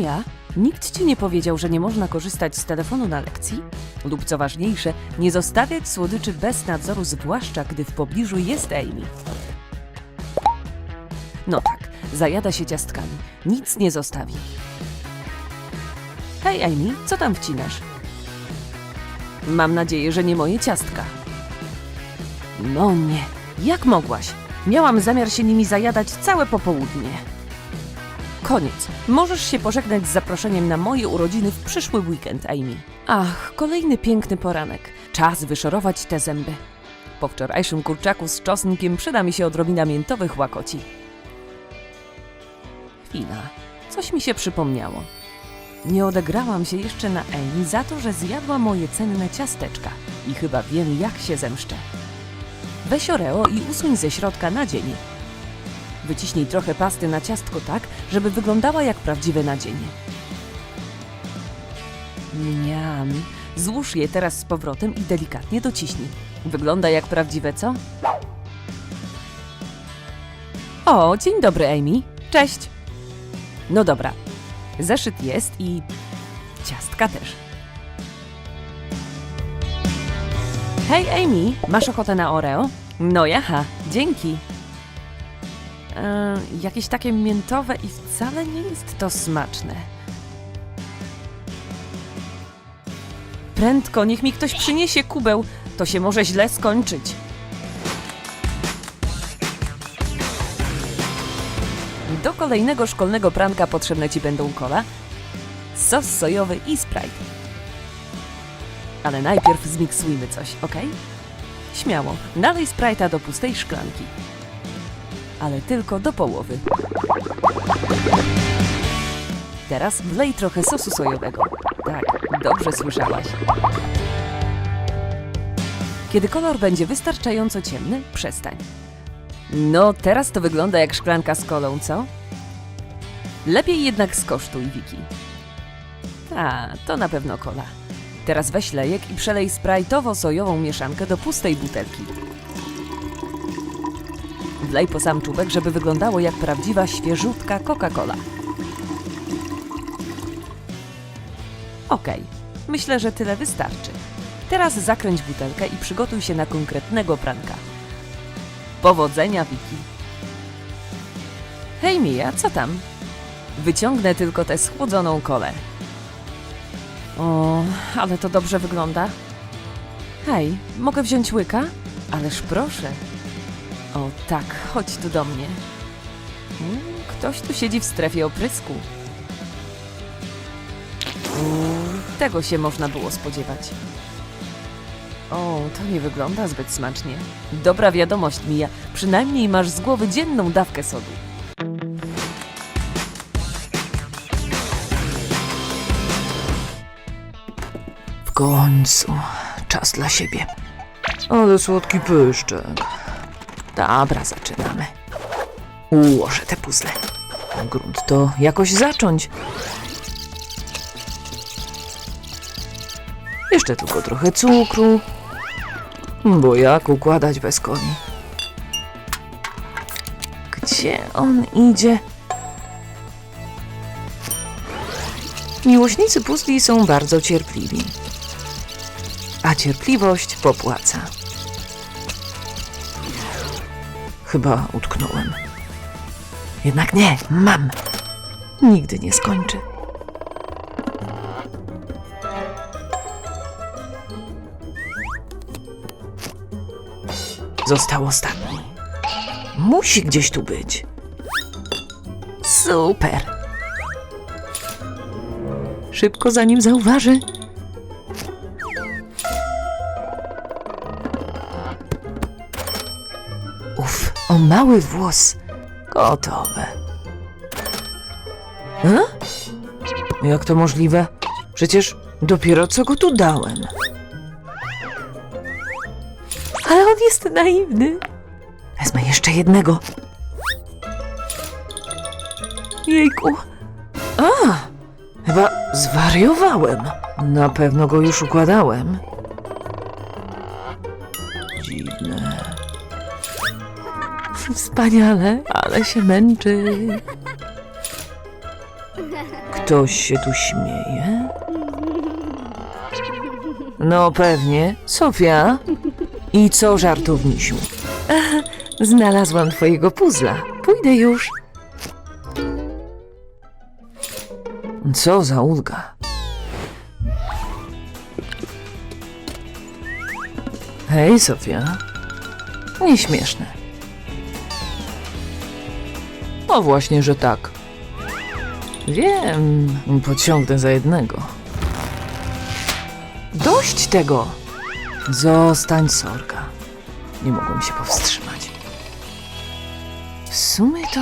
Mija, nikt ci nie powiedział, że nie można korzystać z telefonu na lekcji? Lub co ważniejsze, nie zostawiać słodyczy bez nadzoru, zwłaszcza gdy w pobliżu jest Amy. No tak, zajada się ciastkami. Nic nie zostawi. Hej Amy, co tam wcinasz? Mam nadzieję, że nie moje ciastka. No nie, jak mogłaś? Miałam zamiar się nimi zajadać całe popołudnie. Koniec. Możesz się pożegnać z zaproszeniem na moje urodziny w przyszły weekend, Amy. Ach, kolejny piękny poranek. Czas wyszorować te zęby. Po wczorajszym kurczaku z czosnkiem przyda mi się odrobina miętowych łakoci. Chwila. Coś mi się przypomniało. Nie odegrałam się jeszcze na Amy za to, że zjadła moje cenne ciasteczka i chyba wiem, jak się zemszczę. Weź Oreo i usuń ze środka nadzienie. Wyciśnij trochę pasty na ciastko tak, żeby wyglądała jak prawdziwe nadzienie. Mniam. Złóż je teraz z powrotem i delikatnie dociśnij. Wygląda jak prawdziwe, co? O, dzień dobry, Amy. Cześć. No dobra. Zeszyt jest i ciastka też. Hej, Amy, masz ochotę na Oreo? No jaha, dzięki. E, jakieś takie miętowe i wcale nie jest to smaczne. Prędko, niech mi ktoś przyniesie kubeł. To się może źle skończyć. Do kolejnego szkolnego pranka potrzebne ci będą kola, sos sojowy i Sprite. Ale najpierw zmiksujmy coś, ok? Śmiało, nalej Sprite'a do pustej szklanki. Ale tylko do połowy. Teraz wlej trochę sosu sojowego. Tak, dobrze słyszałaś. Kiedy kolor będzie wystarczająco ciemny, przestań. No, teraz to wygląda jak szklanka z kolą, co? Lepiej jednak skosztuj, Wiki. A, to na pewno kola. Teraz weź lejek i przelej sprajtowo-sojową mieszankę do pustej butelki. Wlej po sam czubek, żeby wyglądało jak prawdziwa, świeżutka Coca-Cola. Okej, myślę, że tyle wystarczy. Teraz zakręć butelkę i przygotuj się na konkretnego pranka. Powodzenia, Wiki. Hej, Mija, co tam? Wyciągnę tylko tę schłodzoną kolę. O, ale to dobrze wygląda. Hej, mogę wziąć łyka? Ależ proszę. O tak, chodź tu do mnie. Mm, Ktoś tu siedzi w strefie oprysku. Mm, Tego się można było spodziewać. O, to nie wygląda zbyt smacznie. Dobra wiadomość, Mija. Przynajmniej masz z głowy dzienną dawkę sodu. W końcu czas dla siebie. Ale słodki pyszczek. Dobra, zaczynamy. Ułożę te puzzle. Grunt to jakoś zacząć. Jeszcze tylko trochę cukru. Bo jak układać bez koni? Gdzie on idzie? Miłośnicy puzli są bardzo cierpliwi a cierpliwość popłaca. Chyba utknąłem. Jednak nie, mam. Nigdy nie skończy. Został ostatni. Musi gdzieś tu być. Super. Szybko zanim zauważy, o mały włos. Gotowe. E? Jak to możliwe? Przecież dopiero co go tu dałem. Ale on jest naiwny. Wezmę jeszcze jednego. Jejku. A, chyba zwariowałem. Na pewno go już układałem. Wspaniale, ale się męczy. Ktoś się tu śmieje? No pewnie. Sofia? I co, żartownisiu? Znalazłam twojego puzla. Pójdę już. Co za ulga. Hej, Sofia. Nieśmieszne. No właśnie, że tak. Wiem, pociągnę za jednego. Dość tego! Zostań, Sorka. Nie mogłem się powstrzymać. W sumie to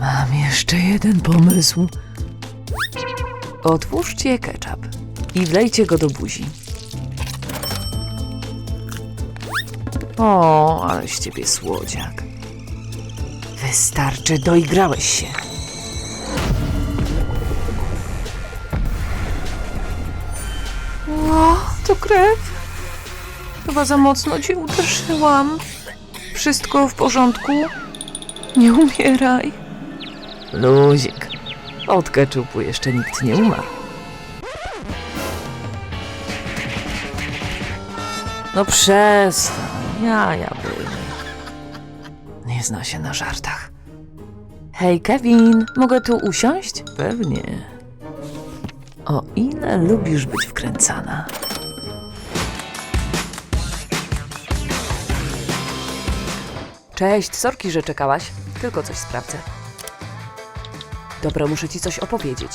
mam jeszcze jeden pomysł. Otwórzcie ketchup i wlejcie go do buzi. O, ale z ciebie słodziak. Wystarczy, doigrałeś się. O, to krew. Chyba za mocno cię uderzyłam. Wszystko w porządku? Nie umieraj. Luzik. Od keczupu jeszcze nikt nie umarł. No przestań. Ja, ja byłem. Zna się na żartach. Hej, Kevin, mogę tu usiąść? Pewnie. O ile lubisz być wkręcana. Cześć, sorki, że czekałaś. Tylko coś sprawdzę. Dobra, muszę ci coś opowiedzieć.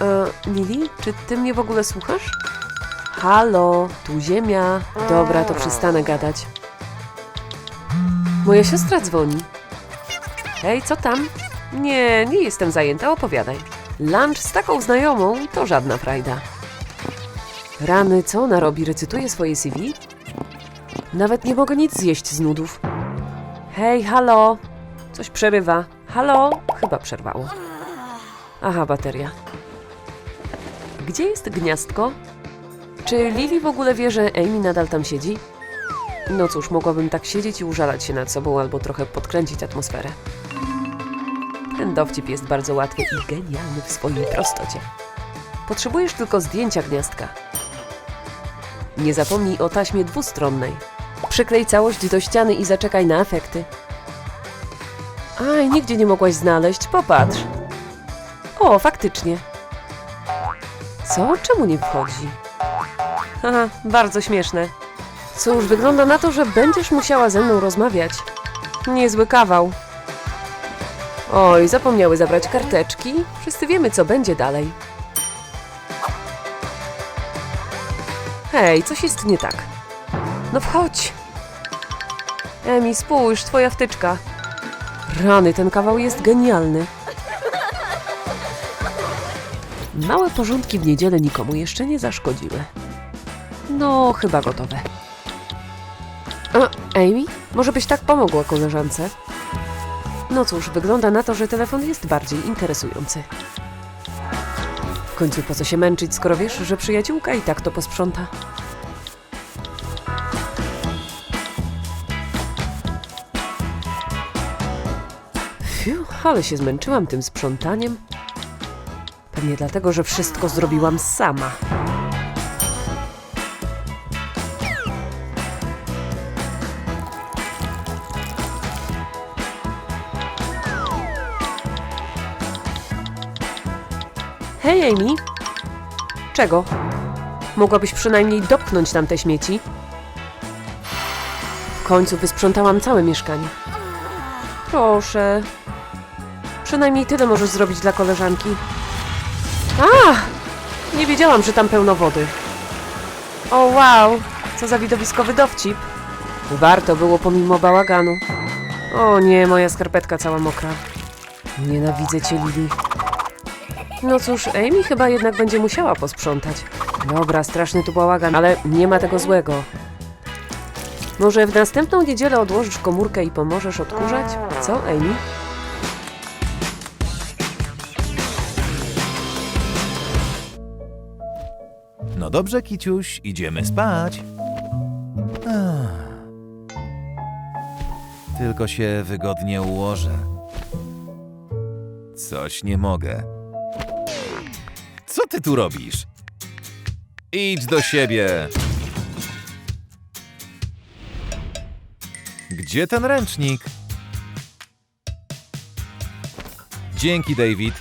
E, Lili, czy ty mnie w ogóle słuchasz? Halo, tu ziemia. Dobra, to przestanę gadać. Moja siostra dzwoni. Hej, co tam? Nie, nie jestem zajęta, opowiadaj. Lunch z taką znajomą to żadna frajda. Rany, co ona robi? Recytuje swoje CV? Nawet nie mogę nic zjeść z nudów. Hej, halo! Coś przerywa. Halo? Chyba przerwało. Aha, bateria. Gdzie jest gniazdko? Czy Lili w ogóle wie, że Amy nadal tam siedzi? No cóż, mogłabym tak siedzieć i użalać się nad sobą albo trochę podkręcić atmosferę. Ten dowcip jest bardzo łatwy i genialny w swojej prostocie. Potrzebujesz tylko zdjęcia gniazdka. Nie zapomnij o taśmie dwustronnej. Przyklej całość do ściany i zaczekaj na efekty. Aj, nigdzie nie mogłaś znaleźć, popatrz. O, faktycznie. Co? Czemu nie wchodzi? Haha, bardzo śmieszne. Cóż, wygląda na to, że będziesz musiała ze mną rozmawiać. Niezły kawał. Oj, zapomniały zabrać karteczki. Wszyscy wiemy, co będzie dalej. Hej, coś jest nie tak. No wchodź. Emi, spójrz, twoja wtyczka. Rany, ten kawał jest genialny. Małe porządki w niedzielę nikomu jeszcze nie zaszkodziły. No, chyba gotowe. A, Amy, może byś tak pomogła koleżance? No cóż, wygląda na to, że telefon jest bardziej interesujący. W końcu po co się męczyć, skoro wiesz, że przyjaciółka i tak to posprząta? Fiu, ale się zmęczyłam tym sprzątaniem. Pewnie dlatego, że wszystko zrobiłam sama. Hej, Amy. Czego? Mogłabyś przynajmniej dopchnąć tam te śmieci? W końcu wysprzątałam całe mieszkanie. Proszę. Przynajmniej tyle możesz zrobić dla koleżanki. A! Nie wiedziałam, że tam pełno wody. O wow! Co za widowiskowy dowcip. Warto było pomimo bałaganu. O nie, moja skarpetka cała mokra. Nienawidzę cię, Lili. No cóż, Amy chyba jednak będzie musiała posprzątać. Dobra, straszny tu bałagan, ale nie ma tego złego. Może w następną niedzielę odłożysz komórkę i pomożesz odkurzać? Co, Amy? No dobrze, Kiciuś, idziemy spać. Ach. Tylko się wygodnie ułożę. Coś nie mogę. Ty tu robisz? Idź do siebie. Gdzie ten ręcznik? Dzięki, David.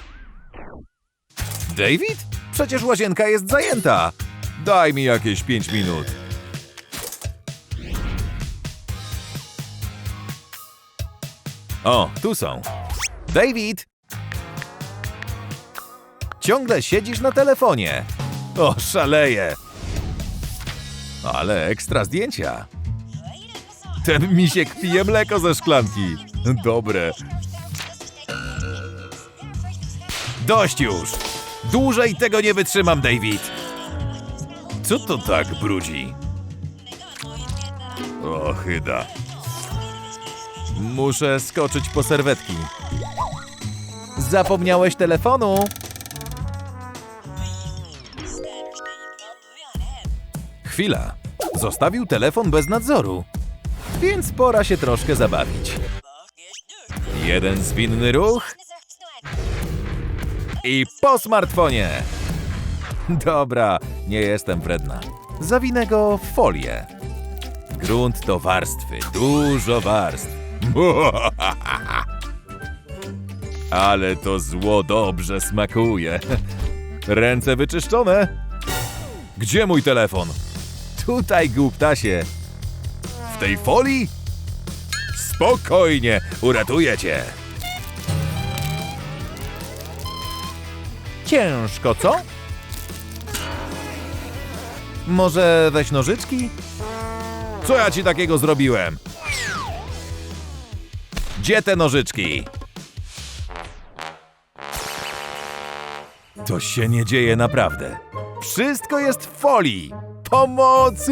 David? Przecież łazienka jest zajęta. Daj mi jakieś pięć minut. O, tu są. David! Ciągle siedzisz na telefonie. O, szaleję. Ale ekstra zdjęcia. Ten misiek pije mleko ze szklanki. Dobre. Dość już! Dłużej tego nie wytrzymam, David! Co to tak brudzi? O, chyda. Muszę skoczyć po serwetki. Zapomniałeś telefonu? Chwila. Zostawił telefon bez nadzoru. Więc pora się troszkę zabawić. Jeden zwinny ruch i po smartfonie. Dobra, nie jestem wredna. Zawinę go w folię. Grunt to warstwy, dużo warstw. Ale to zło dobrze smakuje. Ręce wyczyszczone. Gdzie mój telefon? Tutaj, głuptasie. W tej folii? Spokojnie, uratuję cię. Ciężko, co? Może weź nożyczki? Co ja ci takiego zrobiłem? Gdzie te nożyczki? To się nie dzieje naprawdę. Wszystko jest w folii. pomocy!